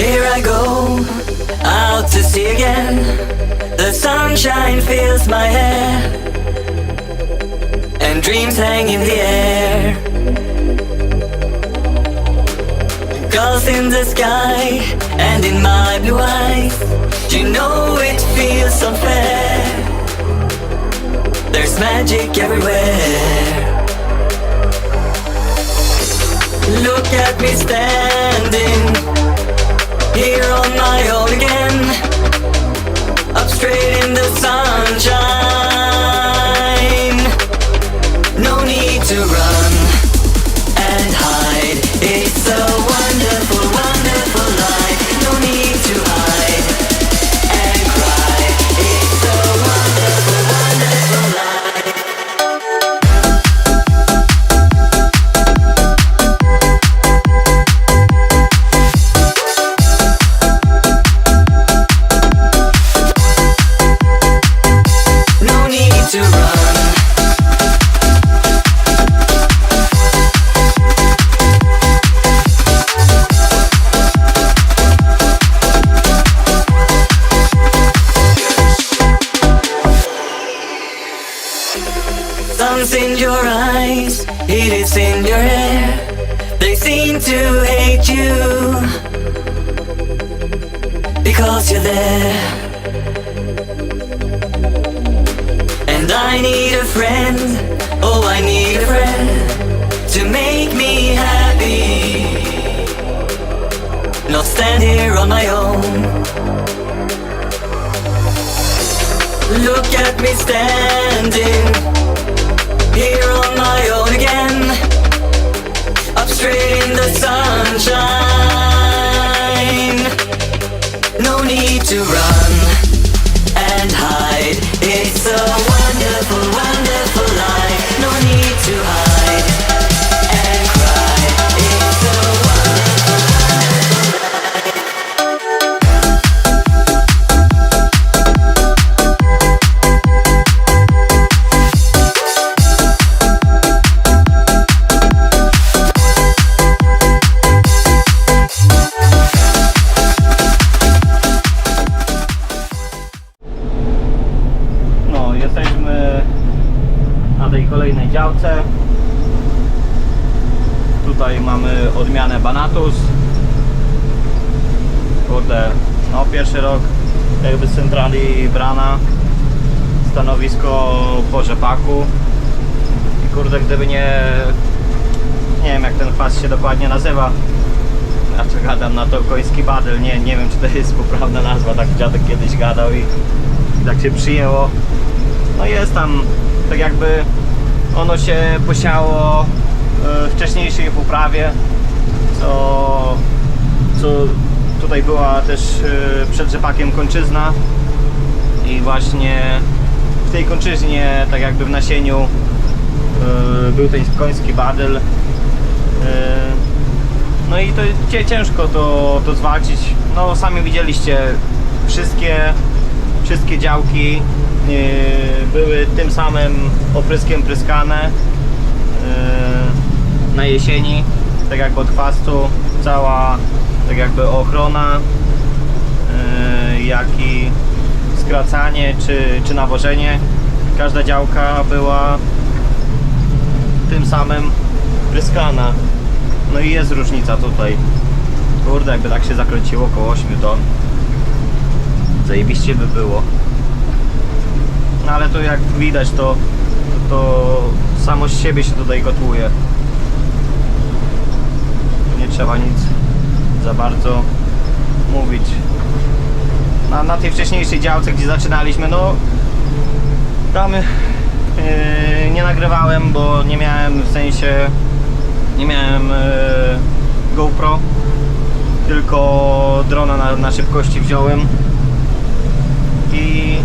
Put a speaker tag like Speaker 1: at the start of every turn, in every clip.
Speaker 1: Here I go, out to sea again. The sunshine fills my hair, and dreams hang in the air. Gulls in the sky, and in my blue eyes, you know it feels unfair. There's magic everywhere. Look at me standing here on my own again, up straight in the sunshine. Your hair. They seem to hate you because you're there. And I need a friend, oh, I need a friend to make me happy. Not stand here on my own. Look at me standing here on my own
Speaker 2: odmianę Banatus. Kurde, no pierwszy rok jakby z centrali brana. Stanowisko po rzepaku. I kurde, gdyby nie... Nie wiem jak ten kwas się dokładnie nazywa. Ja to gadam na to koński badyl. Nie, nie wiem czy to jest poprawna nazwa. Tak dziadek kiedyś gadał i i tak się przyjęło. No jest tam tak jakby ono się posiało e, w wcześniejszej uprawie, co, co tutaj była też e, przed rzepakiem kończyzna i właśnie w tej kończyźnie, tak jakby w nasieniu e, był ten koński badyl. E, No i to ciężko to, to zwalczyć. No sami widzieliście wszystkie wszystkie działki były tym samym opryskiem pryskane na jesieni, tak jakby od chwastu, cała tak jakby ochrona, yy, jak i skracanie czy, czy nawożenie. Każda działka była tym samym pryskana. No i jest różnica tutaj. Kurde, jakby tak się zakręciło około 8 ton zajebiście by było. No ale to jak widać to, to samo z siebie się tutaj gotuje. Nie trzeba nic za bardzo mówić. Na, na tej wcześniejszej działce, gdzie zaczynaliśmy, no tam yy, nie nagrywałem, bo nie miałem w sensie nie miałem yy, GoPro tylko drona na, na szybkości wziąłem i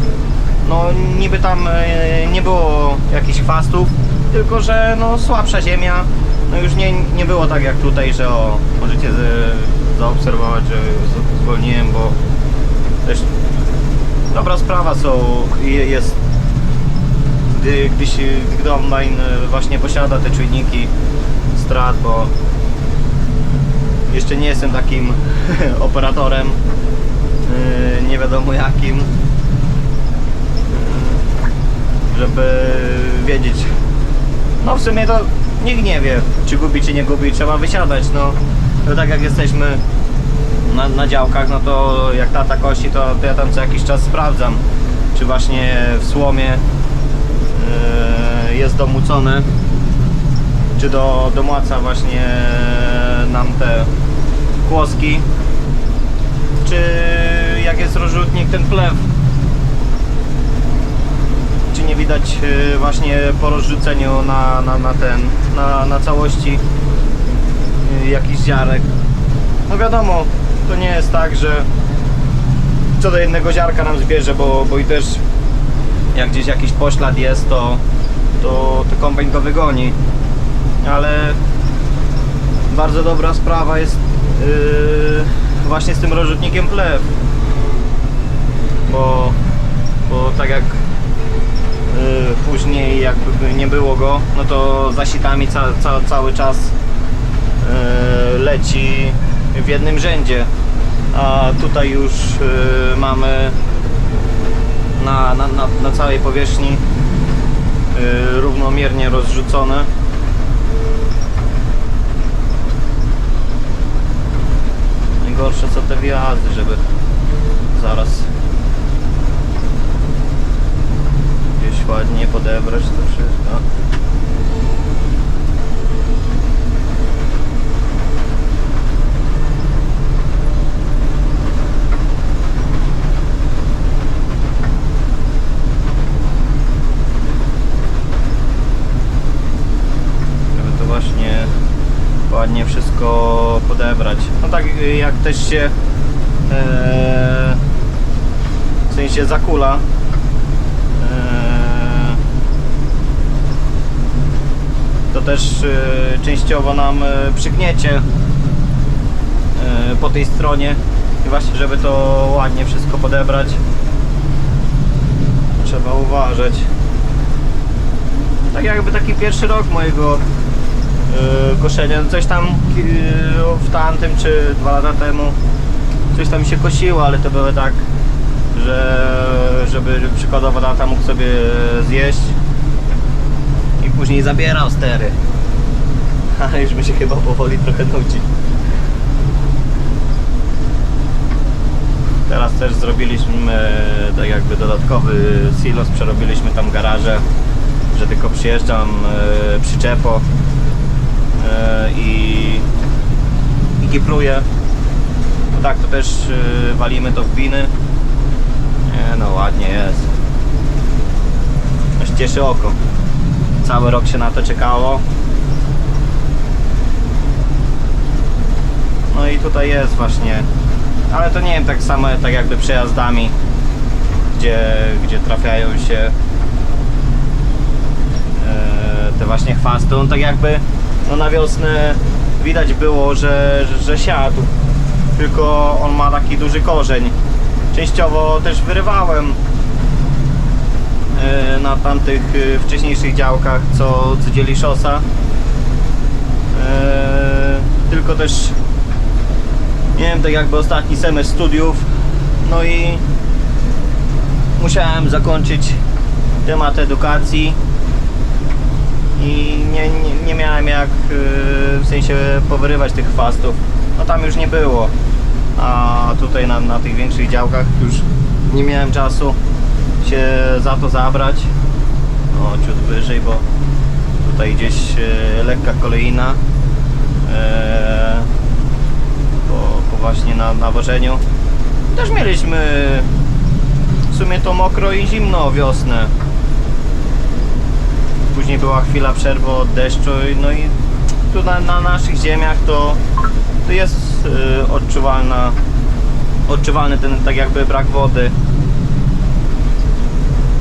Speaker 2: no niby tam e, nie było jakichś chwastów, tylko że no słabsza ziemia, no już nie, nie było tak jak tutaj, że o, możecie z, zaobserwować, że zwolniłem, bo też dobra sprawa są, je- jest gdy, gdy, się, gdy online właśnie posiada te czujniki strat, bo jeszcze nie jestem takim operatorem, yy, nie wiadomo jakim, yy, żeby wiedzieć. No w sumie to nikt nie wie, czy gubi, czy nie gubi, trzeba wysiadać, no. tak jak jesteśmy na, na działkach, no to jak tata kości, to, to ja tam co jakiś czas sprawdzam, czy właśnie w słomie yy, jest domucone, czy do, domłaca właśnie nam te kłoski, czy jak jest rozrzutnik ten plew, nie widać yy, właśnie po rozrzuceniu na, na, na ten, na, na całości yy, jakichś ziarek. No wiadomo, to nie jest tak, że co do jednego ziarka nam zbierze, bo, bo i też jak gdzieś jakiś poślad jest, to, to, to kombajn go wygoni. Ale bardzo dobra sprawa jest yy, właśnie z tym rozrzutnikiem plew. Bo, bo tak jak później jakby nie było go, no to za sitami ca, ca, cały czas yy, leci w jednym rzędzie. A tutaj już yy, mamy na, na, na, na całej powierzchni równomiernie rozrzucone. Najgorsze są te wjazdy, żeby zaraz gdzieś ładnie podebrać to wszystko. żeby to właśnie ładnie wszystko podebrać. No tak y, jak też się e, w sensie zakula e, to też e, częściowo nam e, przygniecie e, po tej stronie. I właśnie żeby to ładnie wszystko podebrać trzeba uważać. Tak jakby taki pierwszy rok mojego koszenia. No Coś tam w tamtym czy dwa lata temu coś tam się kosiło, ale to było tak, że żeby przykładowo tata mógł sobie zjeść później zabierał stery. Ale już mi się chyba powoli trochę nudzi. Teraz też zrobiliśmy tak jakby dodatkowy silos, przerobiliśmy tam garaże, że tylko przyjeżdżam e, przyczepo e, i, i gipluję. No tak, to też e, walimy to w. Nie no, ładnie jest. Aż cieszy oko. Cały rok się na to czekało. No i tutaj jest właśnie, ale to nie wiem, tak samo tak jakby przejazdami, gdzie, gdzie trafiają się e, te właśnie chwasty. No tak jakby no na wiosnę widać było, że, że, że siadł, tylko on ma taki duży korzeń. Częściowo też wyrywałem na tamtych e, wcześniejszych działkach, co, co dzieli szosa. E, tylko też wiem, tak jakby ostatni semestr studiów. No i musiałem zakończyć temat edukacji i nie, nie, nie miałem jak w sensie powyrywać tych chwastów. No tam już nie było. A tutaj na, na tych większych działkach już nie miałem czasu się za to zabrać. O, ciut wyżej, bo tutaj gdzieś yy, lekka kolejna. Yy, po, po właśnie na nawożeniu. Też mieliśmy w sumie to mokro i zimno wiosnę. Później była chwila przerwy od deszczu, no i tu na, na naszych ziemiach to, to jest y, odczuwalna, odczuwalny ten tak jakby brak wody.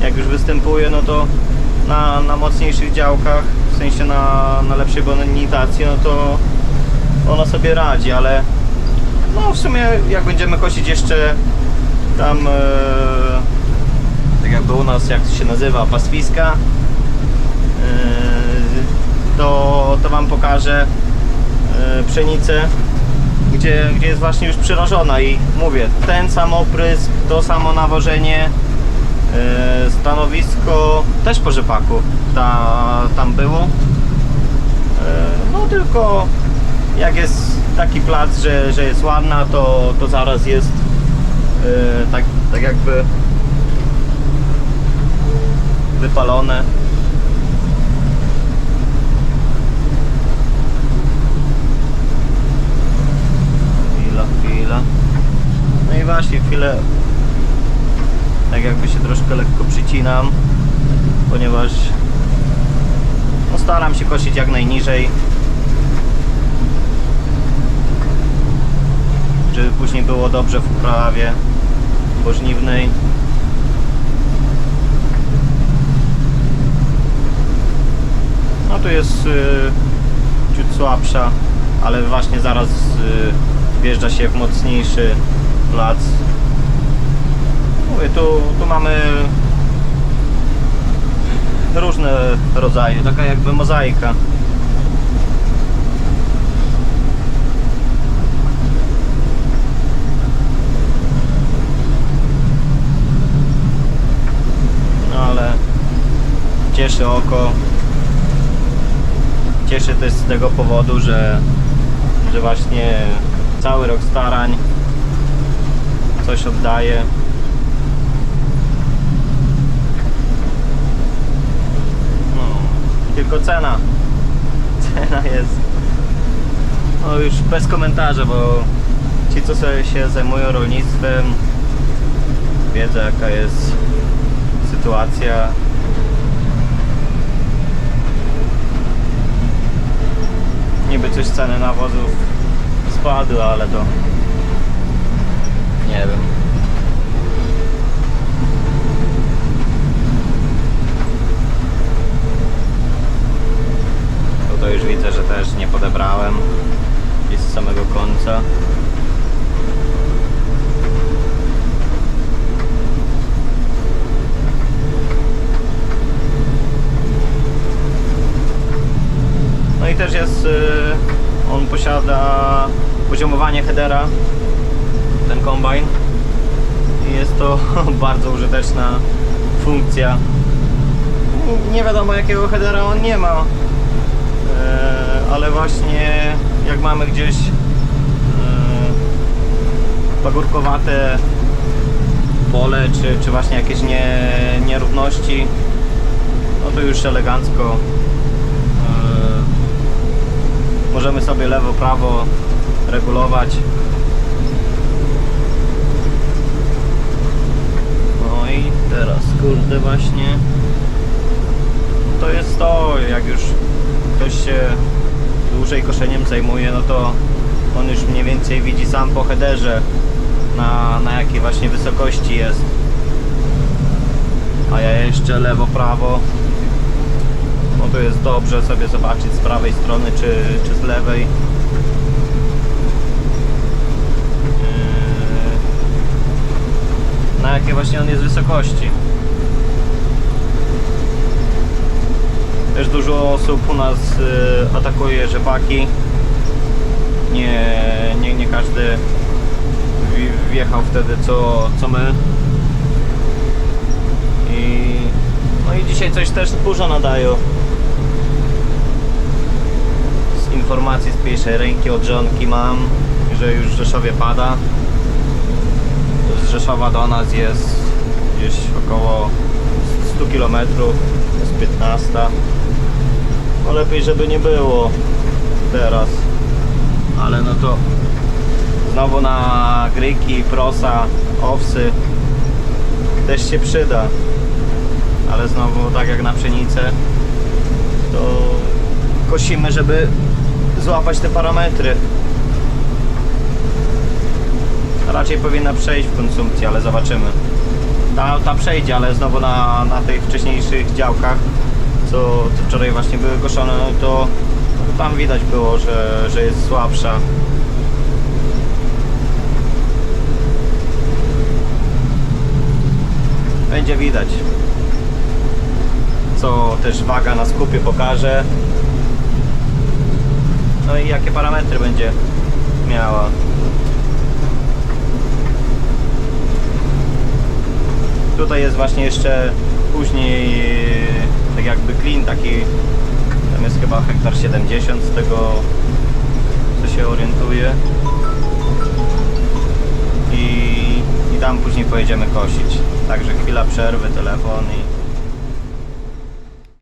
Speaker 2: Jak już występuje, no to na, na mocniejszych działkach, w sensie na, na lepszej bonitacji, no to ona sobie radzi, ale no w sumie jak będziemy kosić jeszcze tam e, tak jakby u nas jak to się nazywa pastwiska e, to, to wam pokażę e, pszenicę gdzie, gdzie jest właśnie już przyrażona i mówię, ten sam oprysk, to samo nawożenie, stanowisko też po rzepaku ta, tam było. E, no tylko jak jest taki plac, że, że jest ładna, to, to zaraz jest e, tak, tak jakby wypalone. Chwila, chwila. No i właśnie chwilę tak jakby się troszkę lekko przycinam, ponieważ no staram się kosić jak najniżej. Żeby później było dobrze w uprawie pożniwnej. No tu jest y, ciut słabsza, ale właśnie zaraz y, wjeżdża się w mocniejszy plac. Tu, tu mamy różne rodzaje, taka jakby mozaika. No ale cieszy oko. Cieszy też z tego powodu, że, że właśnie cały rok starań coś oddaje. No, tylko cena. Cena jest no już bez komentarza, bo ci co sobie się zajmują rolnictwem wiedzą jaka jest sytuacja. Niby coś ceny nawozów spadły, ale to nie wiem. Tutaj już widzę, że też nie podebrałem gdzieś z samego końca. No i też jest, y, on posiada ten kombajn. I jest to bardzo użyteczna funkcja. Nie wiadomo jakiego headera on nie ma, E, ale właśnie jak mamy gdzieś e, pagórkowate pole, czy, czy właśnie jakieś nie, nierówności, no to już elegancko e, możemy sobie lewo, prawo regulować. No i teraz kurde właśnie to jest to, jak już ktoś się dłużej koszeniem zajmuje, no to on już mniej więcej widzi sam po headerze na, na jakiej właśnie wysokości jest. A ja jeszcze lewo, prawo. No to jest dobrze sobie zobaczyć z prawej strony czy, czy z lewej. Yy, Na jakiej właśnie on jest wysokości. Też dużo osób u nas y, atakuje rzepaki. Nie, nie, nie każdy wjechał wtedy co, co my. I, no i dzisiaj coś też burza nadają. Z informacji z pierwszej ręki od żonki mam, że już w Rzeszowie pada. Z Rzeszowa do nas jest gdzieś około 100 km, jest 15. No lepiej, żeby nie było teraz. Ale no to znowu na gryki, prosa, owsy też się przyda. Ale znowu tak jak na pszenicę to kosimy, żeby złapać te parametry. Raczej powinna przejść w konsumpcji, ale zobaczymy. Ta, ta przejdzie, ale znowu na, na tych wcześniejszych działkach, co, co wczoraj właśnie były goszone, no to tam widać było, że, że jest słabsza. Będzie widać. Co też waga na skupie pokaże. No i jakie parametry będzie miała. Tutaj jest właśnie jeszcze później jakby klin taki, tam jest chyba hektar 70 z tego co się orientuje i, i tam później pojedziemy kosić. Także chwila przerwy, telefon i